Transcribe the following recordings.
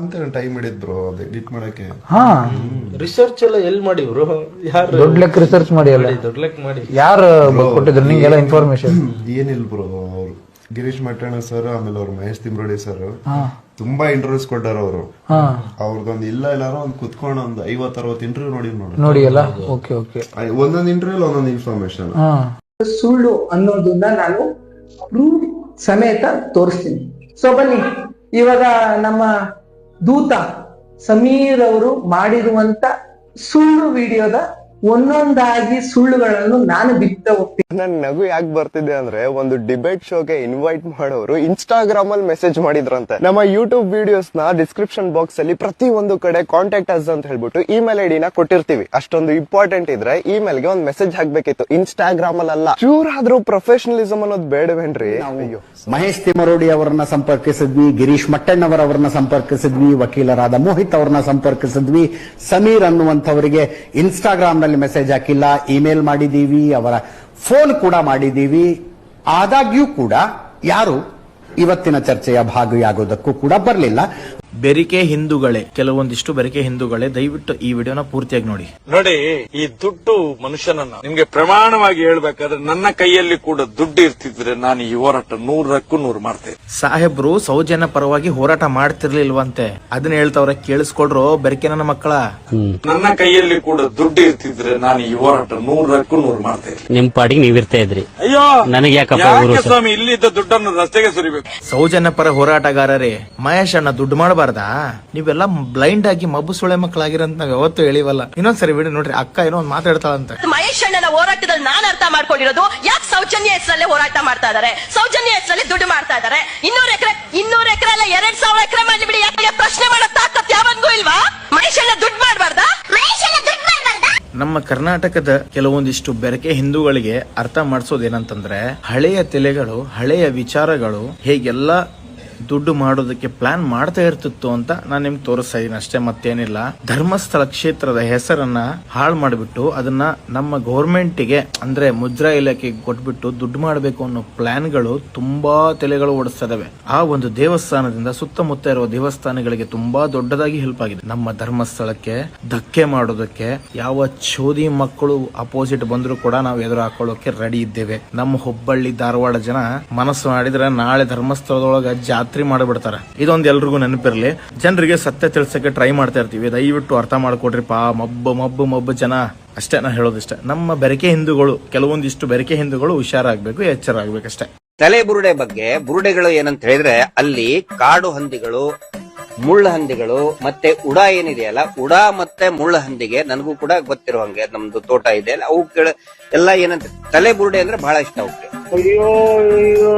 ಅಂತ ಟೈಮ್ ಹಿಡಿದ್ರು ಬ್ರೋ ಅದು ಎಡಿಟ್ ಮಾಡಕ್ಕೆ. ಹಾ. ರಿಸರ್ಚ್ ಎಲ್ಲ ಎಲ್ಲಿ ಮಾಡಿ ಬ್ರೋ ಯಾರು ದೊಡ್ಡ ಲೆಕ್ಕ ರಿಸರ್ಚ್ ಮಾಡಿ ಅಲ್ಲ ದೊಡ್ಡ ಲೆಕ್ಕ ಮಾಡಿ. ಯಾರು ಕೊಟ್ಟಿದ್ರು? ನಿಂಗೆಲ್ಲ ಇನ್ಫಾರ್ಮೇಶನ್ ಏನಿಲ್ಲ ಬ್ರೋ ಅವರು. ಗಿರೀಶ್ ಮಟ್ಟಣ್ಣ ಸರ್ ಆಮೇಲೆ ಅವ್ರು ಮಹೇಶ್ ತಿಮ್ರೋಡಿ ಸರ್ ತುಂಬಾ ಇಂಟರ್ವ್ಯೂಸ್ ಕೊಟ್ಟಾರ ಅವರು. ಹಾ. ಅವ್ರದ್ದೊಂದು ಇಲ್ಲ ಇಲ್ಲಾರ ಒಂದ್ ಕುತ್ಕೊಂಡು ಒಂದ್ ಐವತ್ ಅರವತ್ ಇಂಟರ್ವ್ಯೂ ನೋಡಿ. ನೋಡಿ ನೋಡಿ ಅಲ್ಲ ಓಕೆ ಓಕೆ ಒಂದೊಂದ್ ಇಂಟರ್ವ್ಯೂ ಒಂದೊಂದ್ ಇನ್ಫಾರ್ಮೇಶನ್ ಹಾ. ಸುಳ್ಳು ಅನ್ನೋದನ್ನ ನಾನು ಪ್ರೂಫ್ ಸಮೇತ ತೋರಿಸ್ತೀನಿ. ಸೊ ಬನ್ನಿ ಇವಾಗ ನಮ್ಮ ದೂತ ಸಮೀರ್ ಅವರು ಮಾಡಿರುವಂತ ಸುಳ್ಳು ವಿಡಿಯೋದ ಒಂದೊಂದಾಗಿ ಸುಳ್ಳುಗಳನ್ನು ನಾನು ಬಿತ್ತ ಹೋಗ್ತೀನಿ ನನ್ ನಗು ಯಾಕೆ ಬರ್ತಿದೆ ಅಂದ್ರೆ ಒಂದು ಡಿಬೇಟ್ ಶೋಗೆ ಇನ್ವೈಟ್ ಮಾಡೋರು ಇನ್ಸ್ಟಾಗ್ರಾಮ್ ಅಲ್ಲಿ ಮೆಸೇಜ್ ಮಾಡಿದ್ರಂತೆ. ನಮ್ಮ ಯೂಟ್ಯೂಬ್ ವಿಡಿಯೋಸ್ನ ಡಿಸ್ಕ್ರಿಪ್ಷನ್ ಬಾಕ್ಸ್ ಅಲ್ಲಿ ಪ್ರತಿ ಒಂದು ಕಡೆ ಕಾಂಟ್ಯಾಕ್ಟ್ ಅಸ್ ಅಂತ ಹೇಳ್ಬಿಟ್ಟು ಇಮೇಲ್ ಐ ನ ಕೊಟ್ಟಿರ್ತೀವಿ. ಅಷ್ಟೊಂದು ಇಂಪಾರ್ಟೆಂಟ್ ಇದ್ರೆ ಇಮೇಲ್ಗೆ ಒಂದು ಮೆಸೇಜ್ ಹಾಕ್ಬೇಕಿತ್ತು. ಇನ್ಸ್ಟಾಗ್ರಾಮ್ ಅಲ್ಲಿ ಅಲ್ಲ ಆದ್ರೂ ಪ್ರೊಫೆಷನಲಿಸಮ್ ಅನ್ನೋದು ಬೇಡವೇನ್ರಿ? ಅಯ್ಯೋ. ಮಹೇಶ್ ತಿಮರೋಡಿ ಅವರನ್ನ ಸಂಪರ್ಕಿಸಿದ್ವಿ ಗಿರೀಶ್ ಮಟ್ಟಣ್ಣವರವರನ್ನ ಸಂಪರ್ಕಿಸಿದ್ವಿ ವಕೀಲರಾದ ಮೋಹಿತ್ ಅವರನ್ನ ಸಂಪರ್ಕಿಸಿದ್ವಿ ಸಮೀರ್ ಅನ್ನುವಂಥವರಿಗೆ ಇನ್ಸ್ಟಾಗ್ರಾಮ್ನಲ್ಲಿ ಮೆಸೇಜ್ ಹಾಕಿಲ್ಲ ಇಮೇಲ್ ಮಾಡಿದೀವಿ, ಅವರ ಫೋನ್ ಕೂಡ ಮಾಡಿದೀವಿ. ಆದಾಗ್ಯೂ ಕೂಡ ಯಾರು ಇವತ್ತಿನ ಚರ್ಚೆಯ ಭಾಗಿಯಾಗೋದಕ್ಕೂ ಕೂಡ ಬರಲಿಲ್ಲ. ಬೆರಿಕೆ ಹಿಂದೂಗಳೇ ಕೆಲವೊಂದಿಷ್ಟು ಬೆರಿಕೆ ಹಿಂದೂಗಳೇ ದಯವಿಟ್ಟು ಈ ವಿಡಿಯೋನ ಪೂರ್ತಿಯಾಗಿ ನೋಡಿ. ನೋಡಿ ಈ ದುಡ್ಡು ಮನುಷ್ಯನನ್ನ ನಿಮ್ಗೆ ಪ್ರಮಾಣವಾಗಿ ಹೇಳ್ಬೇಕಾದ್ರೆ ನನ್ನ ಕೈಯಲ್ಲಿ ಕೂಡ ದುಡ್ಡು ಇರ್ತಿದ್ರೆ ನಾನು ಈ ಹೋರಾಟ ನೂರಕ್ಕೂ ನೂರು ಮಾಡ್ತೇನೆ. ಸಾಹೇಬ್ರು ಸೌಜನ್ಯ ಪರವಾಗಿ ಹೋರಾಟ ಮಾಡ್ತಿರ್ಲಿಲ್ವಂತೆ. ಅದನ್ನ ಹೇಳ್ತವ್ರೆ ಕೇಳಿಸ್ಕೊಳ್ರು ಬೆರಿಕೆ ನನ್ನ ಮಕ್ಕಳ. ನನ್ನ ಕೈಯಲ್ಲಿ ಕೂಡ ದುಡ್ಡು ಇರ್ತಿದ್ರೆ ನಾನು ಈ ಹೋರಾಟ ನೂರಕ್ಕೂ ನೂರು ಮಾಡ್ತೇನೆ. ನಿಮ್ ಪಾಡಿಗೆ ನೀವ್ ಇರ್ತಾ ಇದ್ರಿ. ಅಯ್ಯೋ ನನಗೆ ಯಾಕಪ್ಪ ಊರು ಸ್ವಾಮಿ ಇಲ್ಲಿದ್ದ ದುಡ್ಡನ್ನು ರಸ್ತೆಗೆ ಸುರಿಬೇಕು? ಸೌಜನ್ಯ ಪರ ಹೋರಾಟಗಾರರೇ ಮಹೇಶ್ ಅಣ್ಣ ದುಡ್ಡು ಮಾಡಬಾರ್ದಾ ನೀವೆಲ್ಲ ಬ್ಲೈಂಡ್ ಆಗಿ ಮಬ್ಬು ಸುಳೆ ಮಕ್ಕಳಾಗಿರಂತ ನಾವ್ ಯಾವತ್ತೂ ಹೇಳಿವಲ್ಲ. ಇನ್ನೊಂದ್ಸರಿ ವಿಡಿಯೋ ನೋಡ್ರಿ ಅಕ್ಕ ಏನೋ ಒಂದ್ ಮಾತಾಡ್ತಾಳಂತೆ ಮಹೇಶ್ ಅಣ್ಣನ ಹೋರಾಟದಲ್ಲಿ ನಾನು ಅರ್ಥ ಮಾಡ್ಕೊಂಡಿರೋದು. ಯಾಕೆ ಸೌಜನ್ಯ ಹೆಸರಲ್ಲೇ ಹೋರಾಟ ಮಾಡ್ತಾ ಇದಾರೆ? ಸೌಜನ್ಯ ಹೆಸರಲ್ಲಿ ದುಡ್ಡು ಮಾಡ್ತಾ ಇದಾರೆ. ಇನ್ನೂರು ಎಕರೆ ಇನ್ನೂರು ಎಕರೆ ಅಲ್ಲ ಎರಡ್ ಸಾವಿರ ಎಕರೆ ಮಾಡಿ ಬಿಡಿ. ಯಾಕೆ ಪ್ರಶ್ನೆ ಮಾಡೋ ತಾಕತ್ ಯಾವನ್ಗೂ ಇಲ್ವಾ? ಮಹೇಶ್ ಅಣ್ಣ ದುಡ್ಡು ಮಾಡಬಾರ್ದಾ? ಮಹೇಶ್ ಅಣ್ಣ ದುಡ್ಡು ಮಾಡಬಾರ್ದಾ? ನಮ್ಮ ಕರ್ನಾಟಕದ ಕೆಲವೊಂದಿಷ್ಟು ಬೆರಕೆ ಹಿಂದೂಗಳಿಗೆ ಅರ್ಥ ಮಾಡಿಸೋದೇನಂತಂದ್ರೆ ಹಳೆಯ ತಲೆಗಳು ಹಳೆಯ ವಿಚಾರಗಳು ಹೇಗೆಲ್ಲ ದುಡ್ಡು ಮಾಡೋದಕ್ಕೆ ಪ್ಲಾನ್ ಮಾಡ್ತಾ ಇರ್ತಿತ್ತು ಅಂತ ನಾನು ನಿಮ್ಗೆ ತೋರಿಸ್ತಾ ಇದೀನಿ ಅಷ್ಟೇ, ಮತ್ತೇನಿಲ್ಲ. ಧರ್ಮಸ್ಥಳ ಕ್ಷೇತ್ರದ ಹೆಸರನ್ನ ಹಾಳು ಮಾಡಿಬಿಟ್ಟು ಅದನ್ನ ನಮ್ಮ ಗೌರ್ಮೆಂಟಿಗೆ, ಅಂದ್ರೆ ಮುದ್ರಾ ಇಲಾಖೆಗೆ ಕೊಟ್ಬಿಟ್ಟು ದುಡ್ಡು ಮಾಡಬೇಕು ಅನ್ನೋ ಪ್ಲಾನ್ಗಳು ತುಂಬಾ ತಲೆಗಳು ಓಡಿಸ್ತಾ ಇದಾವೆ ಆ ಒಂದು ದೇವಸ್ಥಾನದಿಂದ ಸುತ್ತಮುತ್ತ ಇರುವ ದೇವಸ್ಥಾನಗಳಿಗೆ ತುಂಬಾ ದೊಡ್ಡದಾಗಿ ಹೆಲ್ಪ್ ಆಗಿದೆ. ನಮ್ಮ ಧರ್ಮಸ್ಥಳಕ್ಕೆ ಧಕ್ಕೆ ಮಾಡೋದಕ್ಕೆ ಯಾವ ಚೋದಿ ಮಕ್ಕಳು ಅಪೋಸಿಟ್ ಬಂದ್ರು ಕೂಡ ನಾವು ಎದುರು ಹಾಕೊಳ್ಳೋಕೆ ರೆಡಿ ಇದ್ದೇವೆ. ನಮ್ಮ ಹುಬ್ಬಳ್ಳಿ ಧಾರವಾಡ ಜನ ಮನಸ್ಸು ಮಾಡಿದ್ರೆ ನಾಳೆ ಧರ್ಮಸ್ಥಳದೊಳಗ ಜಾತ್ರೆ ಮಾಡಿಬಿಡ್ತಾರೆ. ಇದೊಂದು ಎಲ್ರಿಗೂ ನೆನಪಿರಲಿ. ಜನರಿಗೆ ಸತ್ಯ ತಿಳಿಸಕ್ಕೆ ಟ್ರೈ ಮಾಡ್ತಾ ಇರ್ತೀವಿ. ದಯವಿಟ್ಟು ಅರ್ಥ ಮಾಡ್ಕೊಡ್ರಿ ಪಾ ಮಬ್ಬು ಮಬ್ಬು ಮಬ್ಬು ಜನ. ಅಷ್ಟೇ ನಾ ಹೇಳೋದಿಷ್ಟೇ. ನಮ್ಮ ಬೆರಕೆ ಹಿಂದೂಗಳು, ಕೆಲವೊಂದಿಷ್ಟು ಬೆರಕೆ ಹಿಂದೂಗಳು ಹುಷಾರಾಗ್ಬೇಕು ಎಚ್ಚರ ಆಗ್ಬೇಕಷ್ಟೇ ತಲೆ ಬುರುಡೆ ಬಗ್ಗೆ ಬುರುಡೆಗಳು ಏನಂತ ಹೇಳಿದ್ರೆ ಅಲ್ಲಿ ಕಾಡು ಹಂದಿಗಳು ಮುಳ್ಳ ಹಂದಿಗಳು ಮತ್ತೆ ಉಡ ಏನಿದೆಯಲ್ಲ ಉಡ ಮತ್ತೆ ಮುಳ್ಳಹಂದಿಗೆ ನನಗೂ ಕೂಡ ಗೊತ್ತಿರೋ ಹಂಗೆ ನಮ್ದು ತೋಟ ಇದೆ ಅಲ್ಲ ಅವು ಎಲ್ಲ ಏನಂತ ತಲೆ ಬುರುಡೆ ಅಂದ್ರೆ ಬಹಳ ಇಷ್ಟ ಅವಕ್ಕೆ ಅಯ್ಯೋ ಅಯ್ಯೋ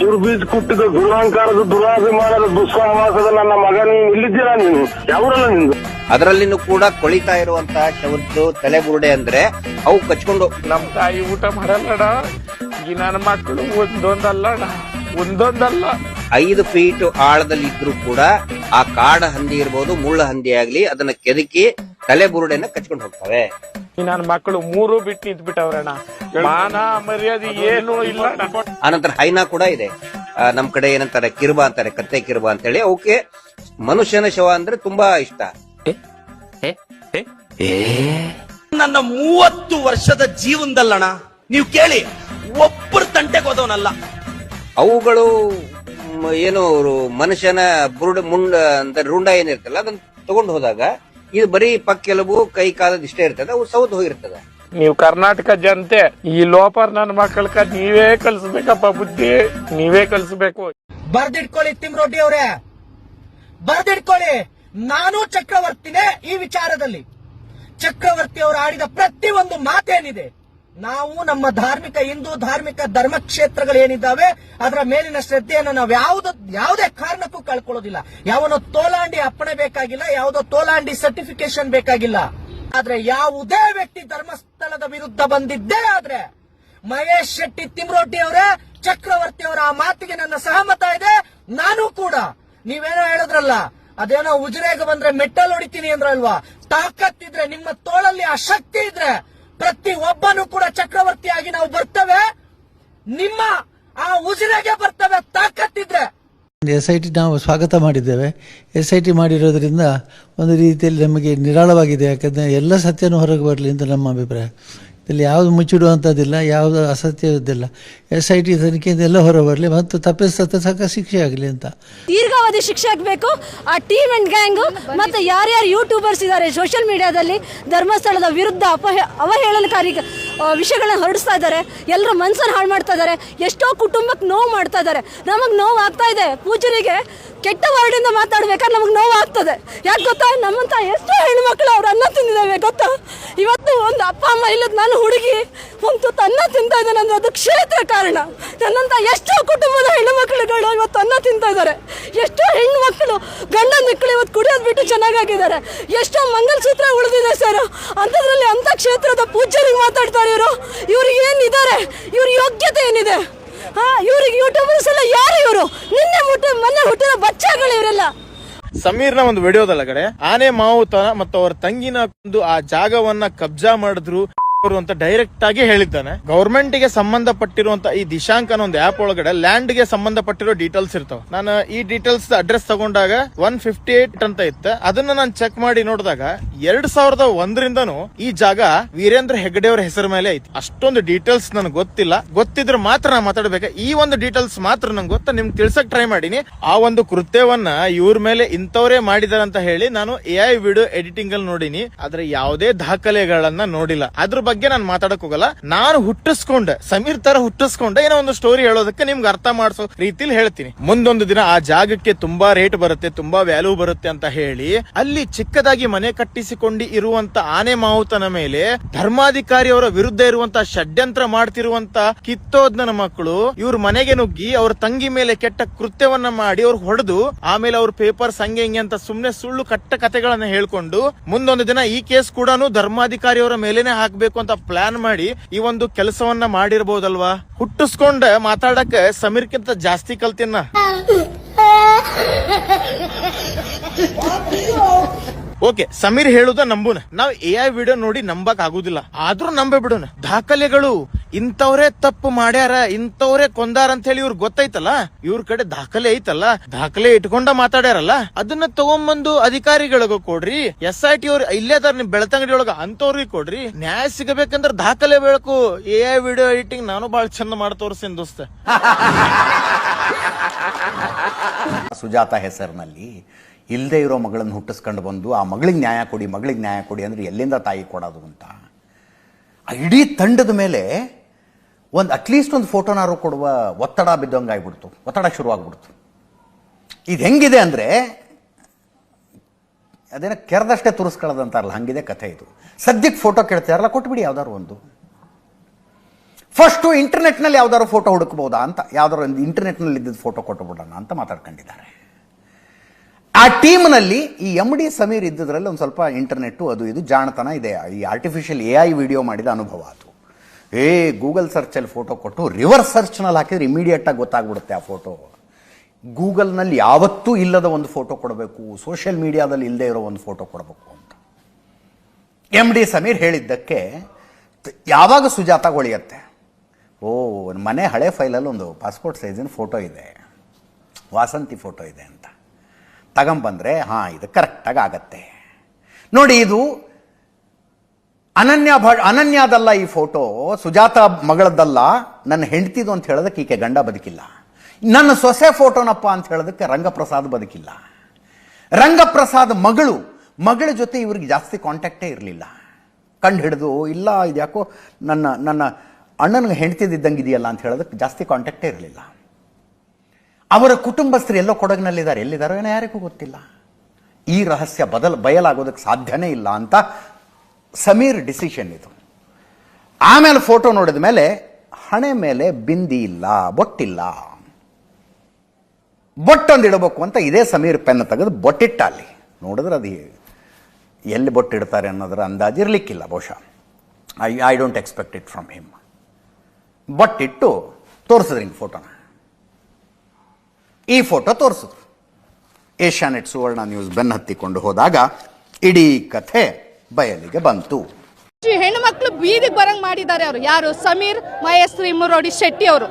ದುರ್ಬೀಜ್ ಕುಟ್ಟಿದ ದುರಾಂಕಾರದ ದುರಾಭಿಮಾನದ ದುಸ್ಸಾಹವಾಸದ ನನ್ನ ಮಗನ ಇಲ್ಲಿದ್ದೀರಾ ನೀನು? ಯಾವರಲ್ಲ ನಿಂದು? ಅದರಲ್ಲಿನೂ ಕೂಡ ಕೊಳಿತಾ ಇರುವಂತಹ ಶವದ್ದು ತಲೆ ಬುರುಡೆ ಅಂದ್ರೆ ಅವು ಕಚ್ಕೊಂಡು ನಮ್ ತಾಯಿ ಊಟ ಮಾಡಲ್ಲಡ. ಈ ನನ್ನ ಮಕ್ಕಳು ಒಂದೊಂದಲ್ಲ ಒಂದೊಂದಲ್ಲ. ಐದು ಫೀಟ್ ಆಳದಲ್ಲಿ ಇದ್ರೂ ಕೂಡ ಆ ಕಾಡ ಹಂದಿ ಇರ್ಬೋದು ಮುಳ್ಳ ಹಂದಿ ಆಗ್ಲಿ ಅದನ್ನ ಕೆದಕಿ ತಲೆ ಬುರುಡೆನ ಕಚ್ಕೊಂಡು ಹೋಗ್ತವೆ. ಈ ನನ್ನ ಮಕ್ಕಳು ಮೂರು ಬಿಟ್ಟು ನಿಂತ್ ಬಿಟ್ಟವ್ರಣ ಮಾನ ಮರ್ಯಾದೆ ಏನು ಇಲ್ಲ. ಆನಂತರ ಹೈನಾ ಕೂಡ ಇದೆ. ಆ, ನಮ್ ಕಡೆ ಏನಂತಾರೆ ಕಿರುಬ ಅಂತಾರೆ ಕತ್ತೆ ಕಿರ್ಬಾ ಅಂತೇಳಿ. ಅವಕ್ಕೆ ಮನುಷ್ಯನ ಶವ ಅಂದ್ರೆ ತುಂಬಾ ಇಷ್ಟ. ನನ್ನ ಮೂವತ್ತು ವರ್ಷದ ಜೀವನದಲ್ಲಣ ನೀವು ಕೇಳಿ ಒಬ್ಬರು ತಂಟೆಗೆ ಹೋದವನಲ್ಲ. ಅವುಗಳು ಏನು ಅವರು ಮನುಷ್ಯನ ಬುರುಡ ಮುಂಡ ಅಂತ ರುಂಡ ಏನಿರ್ತಲ್ಲ ಅದನ್ನ ತಗೊಂಡು ಹೋದಾಗ ಇದು ಬರೀ ಪಕ್ಕೆಲುಬು ಕೈ ಕಾಲದ ಇಷ್ಟೇ ಇರ್ತದೆ ಅವು ಸೌದ್ ಹೋಗಿರ್ತದೆ. ನೀವು ಕರ್ನಾಟಕ ಜನತೆ ಈ ಲೋಪರ್ ನನ್ನ ಮಕ್ಕಳಕ ನೀವೇ ಕಲ್ಸ್ಬೇಕಪ್ಪ ಬುದ್ಧಿ ನೀವೇ ಕಲ್ಸ್ಬೇಕು. ಬರ್ದಿಟ್ಕೊಳ್ಳಿ ತಿಮ್ರೋಟಿ ಅವರೇ. ಬರ್ದಿಟ್ಕೊಳ್ಳಿ. ನಾನು ಚಕ್ರವರ್ತಿನೇ ಈ ವಿಚಾರದಲ್ಲಿ. ಚಕ್ರವರ್ತಿ ಅವರು ಆಡಿದ ಪ್ರತಿ ಒಂದು ಮಾತೇನಿದೆ. ನಾವು ನಮ್ಮ ಧಾರ್ಮಿಕ ಹಿಂದೂ ಧಾರ್ಮಿಕ ಧರ್ಮಕ್ಷೇತ್ರಗಳು ಏನಿದ್ದಾವೆ ಅದರ ಮೇಲಿನ ಶ್ರದ್ಧೆಯನ್ನು ನಾವು ಯಾವುದೋ ಯಾವುದೇ ಕಾರಣಕ್ಕೂ ಕಳ್ಕೊಳ್ಳೋದಿಲ್ಲ. ಯಾವನೋ ತೋಲಾಂಡಿ ಅಪ್ಪಣೆ ಬೇಕಾಗಿಲ್ಲ, ಯಾವುದೋ ತೋಲಾಂಡಿ ಸರ್ಟಿಫಿಕೇಶನ್ ಬೇಕಾಗಿಲ್ಲ. ಆದ್ರೆ ಯಾವುದೇ ವ್ಯಕ್ತಿ ಧರ್ಮಸ್ಥಳದ ವಿರುದ್ಧ ಬಂದಿದ್ದೇ ಆದ್ರೆ, ಮಹೇಶ್ ಶೆಟ್ಟಿ ತಿಮ್ರೋಟಿ ಅವರೇ, ಚಕ್ರವರ್ತಿ ಅವರ, ಆ ಮಾತಿಗೆ ನನ್ನ ಸಹಮತ ಇದೆ, ನಾನು ಕೂಡ. ನೀವೇನೋ ಹೇಳಿದ್ರಲ್ಲ, ಅದೇನೋ ಉಜಿರೆಗೆ ಬಂದ್ರೆ ಮೆಟ್ಟಲ್ ಹೊಡಿತೀನಿ ಅಂದ್ರಲ್ವಾ? ತಾಕತ್ತಿದ್ರೆ, ನಿಮ್ಮ ತೋಳಲ್ಲಿ ಆ ಶಕ್ತಿ ಇದ್ರೆ ಪ್ರತಿ ಒಬ್ಬನು ಕೂಡ ಚಕ್ರವರ್ತಿಯಾಗಿ ನಾವು ಬರ್ತೇವೆ. ನಿಮ್ಮ ಆ ಉಜಿರೆಗೆ ಬರ್ತೇವೆ. ತಾಕತ್ತಿದ್ರೆ. ಎಸ್ ಐ ಟಿ ನಾವು ಸ್ವಾಗತ ಮಾಡಿದ್ದೇವೆ. ಎಸ್ ಐ ಟಿ ಮಾಡಿರೋದ್ರಿಂದ ಒಂದು ರೀತಿಯಲ್ಲಿ ನಮಗೆ ನಿರಾಳವಾಗಿದೆ. ಯಾಕಂದರೆ ಎಲ್ಲ ಸತ್ಯನೂ ಹೊರಗೆ ಬರಲಿ ಅಂತ ನಮ್ಮ ಅಭಿಪ್ರಾಯ. ಇಲ್ಲಿ ಯಾವುದು ಮುಚ್ಚಿಡುವಂಥದ್ದಿಲ್ಲ, ಯಾವುದು ಅಸತ್ಯವಿದ್ದಿಲ್ಲ. ಎಸ್ ಐ ಟಿ ತನಿಖೆಯಿಂದ ಎಲ್ಲ ಹೊರ ಬರಲಿ ಮತ್ತು ತಪ್ಪಿಸತ್ತ ತಕ್ಕ ಶಿಕ್ಷೆ ಆಗಲಿ ಅಂತ. ದೀರ್ಘಾವಧಿ ಶಿಕ್ಷೆ ಆಗಬೇಕು. ಆ ಟೀಮ್ ಅಂಡ್ ಗ್ಯಾಂಗು ಮತ್ತು ಯಾರ್ಯಾರು ಯೂಟ್ಯೂಬರ್ಸ್ ಇದ್ದಾರೆ ಸೋಷಿಯಲ್ ಮೀಡಿಯಾದಲ್ಲಿ ಧರ್ಮಸ್ಥಳದ ವಿರುದ್ಧ ಅಪಹ, ಅವಹೇಳನಕಾರಿ ವಿಷಯಗಳನ್ನ ಹೊರಡಿಸ್ತಾ ಇದ್ದಾರೆ. ಎಲ್ಲರ ಮನಸ್ಸನ್ನು ಹಾಳು ಮಾಡ್ತಾ ಇದ್ದಾರೆ. ಎಷ್ಟೋ ಕುಟುಂಬಕ್ಕೆ ನೋವು ಮಾಡ್ತಾ ಇದ್ದಾರೆ. ನಮಗೆ ನೋವು ಆಗ್ತಾ ಇದೆ. ಪೂಜರಿಗೆ ಕೆಟ್ಟ ವರ್ಡಿಂದ ಮಾತಾಡ್ಬೇಕಾದ್ರೆ ನಮಗೆ ನೋವು ಆಗ್ತದೆ ಯಾಕೆ ಗೊತ್ತಾ? ನಮ್ಮಂತ ಎಷ್ಟೋ ಹೆಣ್ಮಕ್ಳು ಅವ್ರು ಅನ್ನ ತಿಂದಿದ್ದಾವೆ ಗೊತ್ತಾ? ಇವತ್ತು ಒಂದು ಅಪ್ಪ, ಅಮ್ಮ ಇಲ್ಲದ ನಾನು ಹುಡುಗಿ, ಒಂದು ಅನ್ನ ತಿಂತಾ ಇದ್ದಾನೆ ಅಂದ್ರೆ ಅದು ಕ್ಷೇತ್ರ ಕಾರಣ. ನನ್ನಂತ ಎಷ್ಟೋ ಕುಟುಂಬದ ಹೆಣ್ಣು ಇವತ್ತು ಅನ್ನ ತಿಂತಾ ಇದ್ದಾರೆ. ಎಷ್ಟೋ ಹೆಣ್ಣು ಮಕ್ಕಳು ಗಂಡ ಮಕ್ಕಳು ಇವತ್ತು ಕುಡಿಯೋದು ಬಿಟ್ಟು ಚೆನ್ನಾಗಾಗಿದ್ದಾರೆ. ಎಷ್ಟೋ ಮಂಗಲಸೂತ್ರ ಉಳಿದಿದೆ ಸರ್ ಅಂಥದ್ರಲ್ಲಿ ಅಂತ ಕ್ಷೇತ್ರದ ಪೂಜ್ಯರಿಗೆ ಮಾತಾಡ್ತಾರೆ ಇವರು. ಇವ್ರಿಗೆ ಏನಿದ್ದಾರೆ? ಇವ್ರ ಯೋಗ್ಯತೆ ಏನಿದೆ? ಹಾ, ಇವ್ರಿಗೆ ಯೂಟ್ಯೂಬರ್ಸ್ ಎಲ್ಲ ಯಾರು ಇವರು? ನಿನ್ನೆ ಮುಟ್ಟ, ಮೊನ್ನೆ ಹುಟ್ಟಿದ ಬಚ್ಚಗಳು ಇವರೆಲ್ಲ. ಸಮೀರ್ನ ಒಂದು ವಿಡಿಯೋದಲ್ಲ ಕಡೆ, ಆನೆ ಮಾವುತನ ಮತ್ತು ಅವರ ತಂಗಿನ ಒಂದು ಆ ಜಾಗವನ್ನ ಕಬ್ಜಾ ಮಾಡಿದ್ರು. ಅಂತ ಡೈರೆಕ್ಟ್ ಆಗಿ ಹೇಳಿದ್ದಾನೆ. ಗವರ್ಮೆಂಟ್ಗೆ ಸಂಬಂಧಪಟ್ಟಿರುವಂತ ಈ ದಿಶಾಂಕ್ ಒಂದು ಆಪ್ ಒಳಗಡೆ ಲ್ಯಾಂಡ್ಗೆ ಸಂಬಂಧಪಟ್ಟಿರೋ ಡೀಟೇಲ್ಸ್ ಇರ್ತಾವ. ನಾನು ಈ ಡೀಟೇಲ್ಸ್ ಅಡ್ರೆಸ್ ತಗೊಂಡಾಗ ಒನ್ ಫಿಫ್ಟಿ ಏಟ್ ಅಂತ ಇತ್ತು. ಅದನ್ನ ನಾನು ಚೆಕ್ ಮಾಡಿ ನೋಡಿದಾಗ ಎರಡ್ ಸಾವಿರದ ಒಂದರಿಂದನೂ ಈ ಜಾಗ ವೀರೇಂದ್ರ ಹೆಗ್ಡೆ ಅವರ ಹೆಸರು ಮೇಲೆ ಐತಿ. ಅಷ್ಟೊಂದು ಡೀಟೇಲ್ಸ್ ನನಗೆ ಗೊತ್ತಿಲ್ಲ. ಗೊತ್ತಿದ್ರೆ ಮಾತ್ರ ನಾ ಮಾತಾಡ್ಬೇಕು? ಈ ಒಂದು ಡೀಟೇಲ್ಸ್ ಮಾತ್ರ ನಂಗೆ ಗೊತ್ತಾ? ನಿಮ್ಗೆ ತಿಳ್ಸಕ್ ಟ್ರೈ ಮಾಡೀನಿ. ಆ ಒಂದು ಕೃತ್ಯವನ್ನ ಇವ್ರ ಮೇಲೆ ಇಂಥವರೇ ಮಾಡಿದಾರೆ ಅಂತ ಹೇಳಿ ನಾನು ಎ ಐ ವಿಡಿಯೋ ಎಡಿಟಿಂಗ್ ಅಲ್ಲಿ ನೋಡಿನಿ. ಆದ್ರೆ ಯಾವುದೇ ದಾಖಲೆಗಳನ್ನ ನೋಡಿಲ್ಲ. ಅದ್ರ ಬಗ್ಗೆ ನಾನು ಮಾತಾಡಕ್ ಹೋಗಲ್ಲ. ನಾನು ಹುಟ್ಟಿಸ್ಕೊಂಡೆ, ಸಮೀರ್ ತರ ಹುಟ್ಟಿಸ್ಕೊಂಡೆ, ಏನೋ ಒಂದು ಸ್ಟೋರಿ ಹೇಳೋದಕ್ಕೆ ನಿಮ್ಗೆ ಅರ್ಥ ಮಾಡಿಸೋ ರೀತಿಲಿ ಹೇಳ್ತೀನಿ. ಮುಂದೊಂದು ದಿನ ಆ ಜಾಗಕ್ಕೆ ತುಂಬಾ ರೇಟ್ ಬರುತ್ತೆ, ತುಂಬಾ ವ್ಯಾಲ್ಯೂ ಬರುತ್ತೆ ಅಂತ ಹೇಳಿ, ಅಲ್ಲಿ ಚಿಕ್ಕದಾಗಿ ಮನೆ ಕಟ್ಟಿಸಿಕೊಂಡು ಇರುವಂತ ಆನೆ ಮಾವುತನ ಮೇಲೆ ಧರ್ಮಾಧಿಕಾರಿಯವರ ವಿರುದ್ಧ ಇರುವಂತ ಷಡ್ಯಂತ್ರ ಮಾಡ್ತಿರುವಂತ ಕಿತ್ತೋದ್ನ ಮಕ್ಕಳು, ಇವ್ರ ಮನೆಗೆ ನುಗ್ಗಿ ಅವ್ರ ತಂಗಿ ಮೇಲೆ ಕೆಟ್ಟ ಕೃತ್ಯವನ್ನ ಮಾಡಿ ಅವ್ರು ಹೊಡೆದು, ಆಮೇಲೆ ಅವ್ರ ಪೇಪರ್ಸ್ ಹಂಗೆ ಹಿಂಗೆ ಅಂತ ಸುಮ್ನೆ ಸುಳ್ಳು ಕಟ್ಟ ಕಥೆಗಳನ್ನ ಹೇಳ್ಕೊಂಡು, ಮುಂದೊಂದು ದಿನ ಈ ಕೇಸ್ ಕೂಡ ಧರ್ಮಾಧಿಕಾರಿಯವರ ಮೇಲೆನೆ ಹಾಕ್ಬೇಕು ಅಂತ ಪ್ಲಾನ್ ಮಾಡಿ ಈ ಒಂದು ಕೆಲಸವನ್ನ ಮಾಡಿರ್ಬೋದಲ್ವಾ? ಹುಟ್ಟಿಸ್ಕೊಂಡ ಮಾತಾಡಕ್ಕೆ ಸಮೀರ್ಕಿಂತ ಜಾಸ್ತಿ ಕಲ್ತಿನ್ನ. ಓಕೆ, ಸಮೀರ್ ಹೇಳುದ ನಂಬುನ. ನಾವ್ ಎ ಐ ವಿಡಿಯೋ ನೋಡಿ ನಂಬಕ್ ಆಗುದಿಲ್ಲ. ಆದ್ರೂ ನಂಬೆ ಬಿಡೋಣ. ದಾಖಲೆಗಳು, ಇಂಥವ್ರೇ ತಪ್ಪು ಮಾಡ್ಯಾರ, ಇಂಥವ್ರೇ ಕೊಂದಾರ ಅಂತ ಹೇಳಿ ಇವ್ರ ಗೊತ್ತೈತಲ್ಲ? ಇವ್ರ ಕಡೆ ದಾಖಲೆ ಐತಲ್ಲ? ದಾಖಲೆ ಇಟ್ಕೊಂಡ ಮಾತಾಡ್ಯಾರಲ್ಲ? ಅದನ್ನ ತಗೊಂಬಂದು ಅಧಿಕಾರಿಗಳಿಗೂ ಕೊಡ್ರಿ. ಎಸ್ ಐ ಟಿ ಅವ್ರು ಇಲ್ಲೇ ಅದಾರ, ನಿಮ್ ಬೆಳತಂಗಡಿ ಒಳಗ ಅಂತವ್ರಿಗೆ ಕೊಡ್ರಿ. ನ್ಯಾಯ ಸಿಗಬೇಕಂದ್ರ ದಾಖಲೆ ಬೇಕು. ಎ ಐ ವಿಡಿಯೋ ಎಡಿಟಿಂಗ್ ನಾನು ಬಹಳ ಚಂದ ಮಾಡಿ ತೋರಿಸ್ತೀನಿ ದೋಸ್ತ. ಸುಜಾತ ಹೆಸರಿನಲ್ಲಿ ಇಲ್ಲದೆ ಇರೋ ಮಗಳನ್ನು ಹುಟ್ಟಿಸ್ಕೊಂಡು ಬಂದು ಆ ಮಗಳಿಗೆ ನ್ಯಾಯ ಕೊಡಿ, ಮಗಳಿಗೆ ನ್ಯಾಯ ಕೊಡಿ ಅಂದ್ರೆ ಎಲ್ಲಿಂದ ತಾಯಿ ಕೊಡೋದು ಅಂತ. ಆ ಇಡೀ ತಂಡದ ಮೇಲೆ ಒಂದು ಅಟ್ಲೀಸ್ಟ್ ಒಂದು ಫೋಟೋನಾರು ಕೊಡುವ ಒತ್ತಡ ಬಿದ್ದಂಗೆ ಆಗ್ಬಿಡ್ತು. ಒತ್ತಡ ಶುರುವಾಗ್ಬಿಡ್ತು. ಇದು ಹೆಂಗಿದೆ ಅಂದರೆ ಅದೇನೋ ಕೆರೆದಷ್ಟೇ ತುರಿಸ್ಕೊಳ್ಳೋದಂತಾರಲ್ಲ, ಹಂಗಿದೆ ಕಥೆ ಇದು. ಸದ್ಯಕ್ಕೆ ಫೋಟೋ ಕೇಳ್ತಾರಲ್ಲ ಕೊಟ್ಬಿಡಿ ಯಾವ್ದಾದ್ರು ಒಂದು. ಫಸ್ಟು ಇಂಟರ್ನೆಟ್ನಲ್ಲಿ ಯಾವ್ದಾದ್ರು ಫೋಟೋ ಹುಡುಕ್ಬೋದಾ ಅಂತ, ಯಾವ್ದಾದ್ರು ಒಂದು ಇಂಟರ್ನೆಟ್ನಲ್ಲಿ ಇದ್ದಿದ್ದು ಫೋಟೋ ಕೊಟ್ಟುಬಿಡೋಣ ಅಂತ ಮಾತಾಡ್ಕೊಂಡಿದ್ದಾರೆ. ಆ ಟೀಮ್ನಲ್ಲಿ ಈ ಎಂ ಡಿ ಸಮೀರ್ ಇದ್ದದ್ರಲ್ಲಿ ಒಂದು ಸ್ವಲ್ಪ ಇಂಟರ್ನೆಟ್ಟು ಅದು ಇದು ಜಾಣತನ ಇದೆ. ಈ ಆರ್ಟಿಫಿಷಿಯಲ್ ಎ ಐ ವಿಡಿಯೋ ಮಾಡಿದ ಅನುಭವ ಅದು. ಏ ಗೂಗಲ್ ಸರ್ಚಲ್ಲಿ ಫೋಟೋ ಕೊಟ್ಟು ರಿವರ್ಸ್ ಸರ್ಚ್ನಲ್ಲಿ ಹಾಕಿದ್ರೆ ಇಮಿಡಿಯೇಟಾಗಿ ಗೊತ್ತಾಗ್ಬಿಡುತ್ತೆ ಆ ಫೋಟೋ ಗೂಗಲ್ನಲ್ಲಿ ಯಾವತ್ತೂ ಇಲ್ಲದ ಒಂದು ಫೋಟೋ ಕೊಡಬೇಕು. ಸೋಷಿಯಲ್ ಮೀಡಿಯಾದಲ್ಲಿ ಇಲ್ಲದೆ ಇರೋ ಒಂದು ಫೋಟೋ ಕೊಡಬೇಕು ಅಂತ. ಎಂ ಡಿ ಸಮೀರ್ ಹೇಳಿದ್ದಕ್ಕೆ ಯಾವಾಗ ಸುಜಾತ ಹೊಳಿಯತ್ತೆ ಓ, ಮನೆ ಹಳೆ ಫೈಲಲ್ಲಿ ಒಂದು ಪಾಸ್ಪೋರ್ಟ್ ಸೈಜಿನ ಫೋಟೋ ಇದೆ. ವಾಸಂತಿ ಫೋಟೋ ಇದೆ ಅಂತ. ತಗೊಂಬಂದ್ರೆ, ಹಾಂ, ಇದು ಕರೆಕ್ಟಾಗಿ ಆಗತ್ತೆ ನೋಡಿ, ಇದು ಅನನ್ಯ ಭ, ಅನನ್ಯದಲ್ಲ ಈ ಫೋಟೋ, ಸುಜಾತ ಮಗಳದ್ದಲ್ಲ, ನನ್ನ ಹೆಂಡ್ತಿದು ಅಂತ ಹೇಳೋದಕ್ಕೆ ಈಕೆ ಗಂಡ ಬದುಕಿಲ್ಲ. ನನ್ನ ಸೊಸೆ ಫೋಟೋನಪ್ಪ ಅಂತ ಹೇಳೋದಕ್ಕೆ ರಂಗಪ್ರಸಾದ್ ಬದುಕಿಲ್ಲ. ರಂಗಪ್ರಸಾದ್ ಮಗಳು, ಮಗಳ ಜೊತೆ ಇವ್ರಿಗೆ ಜಾಸ್ತಿ ಕಾಂಟ್ಯಾಕ್ಟೇ ಇರಲಿಲ್ಲ. ಕಂಡು ಹಿಡಿದು, ಇಲ್ಲ, ಇದ್ಯಾಕೋ ನನ್ನ ನನ್ನ ಅಣ್ಣನಿಗೆ ಹೆಂಡ್ತಿದ್ದಂಗೆ ಇದೆಯಲ್ಲ ಅಂತ ಹೇಳೋದಕ್ಕೆ ಜಾಸ್ತಿ ಕಾಂಟ್ಯಾಕ್ಟೇ ಇರಲಿಲ್ಲ. ಅವರ ಕುಟುಂಬಸ್ಥರು ಎಲ್ಲೋ ಕೊಡಗಿನಲ್ಲಿದ್ದಾರೆ. ಎಲ್ಲಿದ್ದಾರೋ ಏನೋ ಯಾರಿಗೂ ಗೊತ್ತಿಲ್ಲ. ಈ ರಹಸ್ಯ ಬದಲ್, ಬಯಲಾಗೋದಕ್ಕೆ ಸಾಧ್ಯನೇ ಇಲ್ಲ ಅಂತ ಸಮೀರ್ ಡಿಸಿಷನ್ ಇದು. ಆಮೇಲೆ ಫೋಟೋ ನೋಡಿದ ಮೇಲೆ ಹಣೆ ಮೇಲೆ ಬಿಂದಿ ಇಲ್ಲ, ಬೊಟ್ಟಿಲ್ಲ. ಬೊಟ್ಟೊಂದು ಇಡಬೇಕು ಅಂತ ಇದೇ ಸಮೀರ್ ಪೆನ್ ತೆಗೆದು ಬೊಟ್ಟಿಟ್ಟ ಅಲ್ಲಿ. ನೋಡಿದ್ರೆ ಅದು ಎಲ್ಲಿ ಬೊಟ್ಟಿಡ್ತಾರೆ ಅನ್ನೋದರ ಅಂದಾಜು ಇರಲಿಕ್ಕಿಲ್ಲ ಬಹುಶಃ. I I don't expect it from him ಬೊಟ್ಟಿಟ್ಟು ತೋರಿಸಿದ್ರಿ ಹಿಂಗೆ ಫೋಟೋನ ಈ ಫೋಟೋ ತೋರಿಸಿದ್ರು. ಏಷ್ಯಾನೆಟ್ ಸುವರ್ಣ ನ್ಯೂಸ್ ಬೆನ್ನ ಹತ್ತಿಕೊಂಡು ಹೋದಾಗ ಇಡೀ ಕಥೆ ಬಯಲಿಗೆ ಬಂತು. ಹೆಣ್ಣು ಮಕ್ಕಳು ಬೀದಿಗೆ ಬರಂಗ್ ಮಾಡಿದ್ದಾರೆ ಅವರು. ಯಾರು? ಸಮೀರ್ ಮಹೇಶ್ ಮುರೋಡಿ ಶೆಟ್ಟಿ ಅವರು.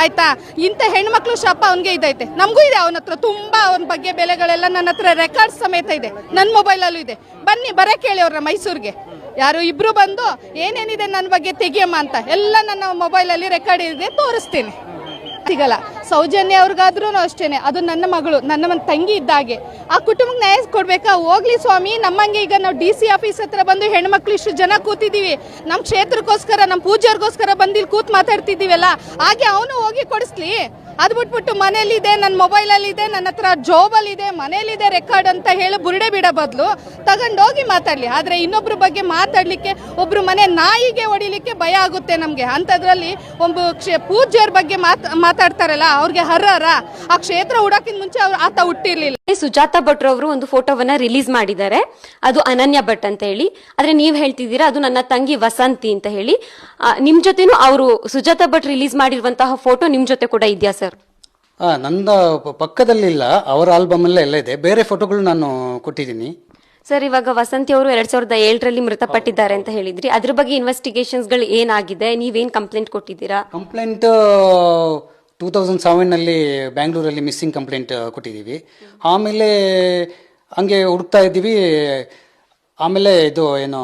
ಆಯ್ತಾ? ಇಂಥ ಹೆಣ್ಮಕ್ಳು ಶಾಪ ಅವನಿಗೆ ಇದೈತೆ. ನಮಗೂ ಇದೆ ಅವನ ಹತ್ರ. ತುಂಬಾ ಅವನ ಬಗ್ಗೆ ಬೆಲೆಗಳೆಲ್ಲ ನನ್ನ ಹತ್ರ ರೆಕಾರ್ಡ್ ಸಮೇತ ಇದೆ. ನನ್ನ ಮೊಬೈಲಲ್ಲೂ ಇದೆ. ಬನ್ನಿ ಬರಕ್ಕೆ ಕೇಳಿ ಅವ್ರನ್ನ ಮೈಸೂರಿಗೆ. ಯಾರು? ಇಬ್ರು ಬಂದು, ಏನೇನಿದೆ ನನ್ನ ಬಗ್ಗೆ ತೆಗಿಯಮ್ಮ ಅಂತ. ಎಲ್ಲ ನನ್ನ ಮೊಬೈಲಲ್ಲಿ ರೆಕಾರ್ಡ್ ಇದೆ, ತೋರಿಸ್ತೀನಿ. ಸಿಗಲ್ಲ. ಸೌಜನ್ಯ ಅವ್ರಿಗಾದ್ರೂ ಅಷ್ಟೇನೆ. ಅದು ನನ್ನ ಮಗಳು, ನನ್ನ ಒಂದು ತಂಗಿ ಇದ್ದಾಗೆ ಆ ಕುಟುಂಬಕ್ಕೆ ನ್ಯಾಯ ಕೊಡ್ಬೇಕಾ? ಹೋಗ್ಲಿ ಸ್ವಾಮಿ, ನಮ್ಮಂಗೆ ಈಗ ನಾವು ಡಿ ಸಿ ಆಫೀಸ್ ಹತ್ರ ಬಂದು ಹೆಣ್ಮಕ್ಳು ಇಷ್ಟು ಜನ ಕೂತಿದ್ದೀವಿ. ನಮ್ಮ ಕ್ಷೇತ್ರಕ್ಕೋಸ್ಕರ ನಮ್ಮ ಪೂಜೆಯರ್ಗೋಸ್ಕರ ಬಂದು ಇಲ್ಲಿ ಕೂತ್ ಮಾತಾಡ್ತಿದ್ದೀವಲ್ಲ, ಹಾಗೆ ಅವನು ಹೋಗಿ ಕೊಡಿಸ್ಲಿ. ಅದು ಬಿಟ್ಬಿಟ್ಟು ಮನೇಲಿದೆ ನನ್ನ ಮೊಬೈಲಲ್ಲಿದೆ, ನನ್ನ ಹತ್ರ ಜೋಬಲ್ಲಿದೆ, ಮನೇಲಿದೆ ರೆಕಾರ್ಡ್ ಅಂತ ಹೇಳಿ ಬುರುಡೆ ಬಿಡೋ ಬದಲು. ತಗೊಂಡೋಗಿ ಮಾತಾಡ್ಲಿ. ಆದ್ರೆ ಇನ್ನೊಬ್ಬರ ಬಗ್ಗೆ ಮಾತಾಡ್ಲಿಕ್ಕೆ ಒಬ್ರು ಮನೆ ನಾಯಿಗೆ ಹೊಡಿಲಿಕ್ಕೆ ಭಯ ಆಗುತ್ತೆ ನಮಗೆ. ಅಂಥದ್ರಲ್ಲಿ ಒಬ್ಬ ಕ್ಷೇ ಪೂಜ್ಯರ ಬಗ್ಗೆ ಮಾತ್, ಮಾತಾಡ್ತಾರಲ್ಲ, ಅವ್ರಿಗೆ ಹರ್ರರ ಆ ಕ್ಷೇತ್ರ ಹುಡಕಿನ ಮುಂಚೆ ಅವ್ರು ಆತ ಹುಟ್ಟಿರ್ಲಿಲ್ಲ. ಸುಜಾತ ಭಟ್ ಅವರು ಒಂದು ಫೋಟೋವನ್ನ ರಿಲೀಸ್ ಮಾಡಿದ್ದಾರೆ. ಅದು ಅನನ್ಯ ಭಟ್ ಅಂತ ಹೇಳಿ. ಆದ್ರೆ ನೀವ್ ಹೇಳ್ತಿದ್ದೀರಾ ಅದು ನನ್ನ ತಂಗಿ ವಸಂತಿ ಅಂತ ಹೇಳಿ. ನಿಮ್ ಜೊತೆನೂ ಅವರು ಸುಜಾತಾ ಭಟ್ ರಿಲೀಸ್ ಮಾಡಿರುವಂತಹ ಫೋಟೋ ನಿಮ್ ಜೊತೆ ಕೂಡ ಇದೆಯಾ ಸರ್? ಆ, ನಂದ ಪಕ್ಕದಲ್ಲಿ ಇಲ್ಲ ಅವರ ಆಲ್ಬಮಲ್ಲೇ ಎಲ್ಲ ಇದೆ. ಬೇರೆ ಫೋಟೋಗಳು ನಾನು ಕೊಟ್ಟಿದ್ದೀನಿ. ಸರ್ ಇವಾಗ ವಸಂತಿ ಅವರು ಎರಡ್ ಸಾವಿರದ ಏಳರಲ್ಲಿ ಮೃತಪಟ್ಟಿದ್ದಾರೆ ಅಂತ ಹೇಳಿದ್ರಿ. ಅದ್ರ ಬಗ್ಗೆ ಇನ್ವೆಸ್ಟಿಗೇಷನ್ಸ್ಗಳು ಏನಾಗಿದೆ? ನೀವೇನ್ ಕಂಪ್ಲೇಂಟ್ ಕೊಟ್ಟಿದ್ದೀರಾ? ಕಂಪ್ಲೇಂಟ್ ಟೂ ತೌಸಂಡ್ ಸೆವೆನ್ನಲ್ಲಿ ಬ್ಯಾಂಗ್ಳೂರಲ್ಲಿ ಮಿಸ್ಸಿಂಗ್ ಕಂಪ್ಲೇಂಟ್ ಕೊಟ್ಟಿದ್ದೀವಿ. ಆಮೇಲೆ ಹಂಗೆ ಹುಡುಕ್ತಾ ಇದ್ದೀವಿ. ಆಮೇಲೆ ಇದು ಏನು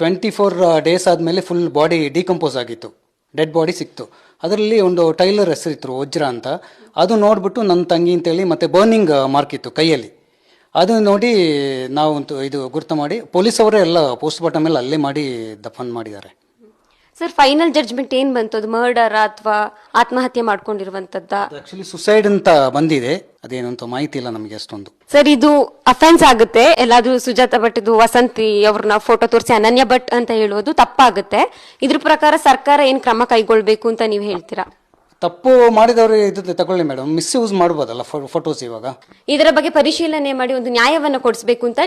ಟ್ವೆಂಟಿ ಫೋರ್ ಡೇಸ್ ಆದಮೇಲೆ ಫುಲ್ ಬಾಡಿ ಡಿಕಂಪೋಸ್ ಆಗಿತ್ತು. ಡೆಡ್ ಬಾಡಿ ಸಿಕ್ತು. ಅದರಲ್ಲಿ ಒಂದು ಟೈಲರ್ ಹೆಸರಿತ್ತು ವಜ್ರ ಅಂತ. ಅದು ನೋಡ್ಬಿಟ್ಟು ನನ್ನ ತಂಗಿ ಅಂತೇಳಿ ಮತ್ತೆ ಬರ್ನಿಂಗ್ ಮಾರ್ಕ್ ಇತ್ತು ಕೈಯಲ್ಲಿ. ಅದು ನೋಡಿ ನಾವು ಇದು ಗುರ್ತು ಮಾಡಿ ಪೊಲೀಸ್ ಅವರೇ ಎಲ್ಲ ಪೋಸ್ಟ್ ಮಾರ್ಟಮ್ ಎಲ್ಲ ಅಲ್ಲೇ ಮಾಡಿ ದಫನ್ ಮಾಡಿದ್ದಾರೆ. ಸರ್ ಫೈನಲ್ ಜಡ್ಜ್ಮೆಂಟ್ ಏನ್ ಬಂತು? ಅದು ಮರ್ಡರ್ ಅಥವಾ ಆತ್ಮಹತ್ಯೆ ಮಾಡ್ಕೊಂಡಿರುವಂತದ್ದ? ಆಕ್ಚುಲಿ ಸುಸೈಡ್ ಅಂತ ಬಂದಿದೆ. ಅದೇನಂತ ಅಂತ ಮಾಹಿತಿ ಇಲ್ಲ ನಮಗೆ ಅಷ್ಟೊಂದು. ಸರ್ ಇದು ಅಫೆನ್ಸ್ ಆಗುತ್ತೆ. ಎಲ್ಲಾದ್ರೂ ಸುಜಾತ ಭಟ್ ಇದು ವಸಂತಿ ಅವ್ರನ್ನ ಫೋಟೋ ತೋರಿಸಿ ಅನನ್ಯ ಭಟ್ ಅಂತ ಹೇಳೋದು ತಪ್ಪಾಗುತ್ತೆ. ಇದ್ರ ಪ್ರಕಾರ ಸರ್ಕಾರ ಏನ್ ಕ್ರಮ ಕೈಗೊಳ್ಬೇಕು ಅಂತ ನೀವು ಹೇಳ್ತೀರಾ? ತಪ್ಪು ಮಾಡಿದವರು ಇದು ತಗೊಳ್ಳಿ ಮೇಡಮ್ ಮಿಸ್ಯೂಸ್ ಮಾಡಬಹುದಲ್ಲ ಫೋಟೋಸ್ ಇವಾಗ. ಇದರ ಬಗ್ಗೆ ಪರಿಶೀಲನೆ ಮಾಡಿ ಒಂದು ನ್ಯಾಯವನ್ನ ಕೊಡಿಸಬೇಕು ಅಂತ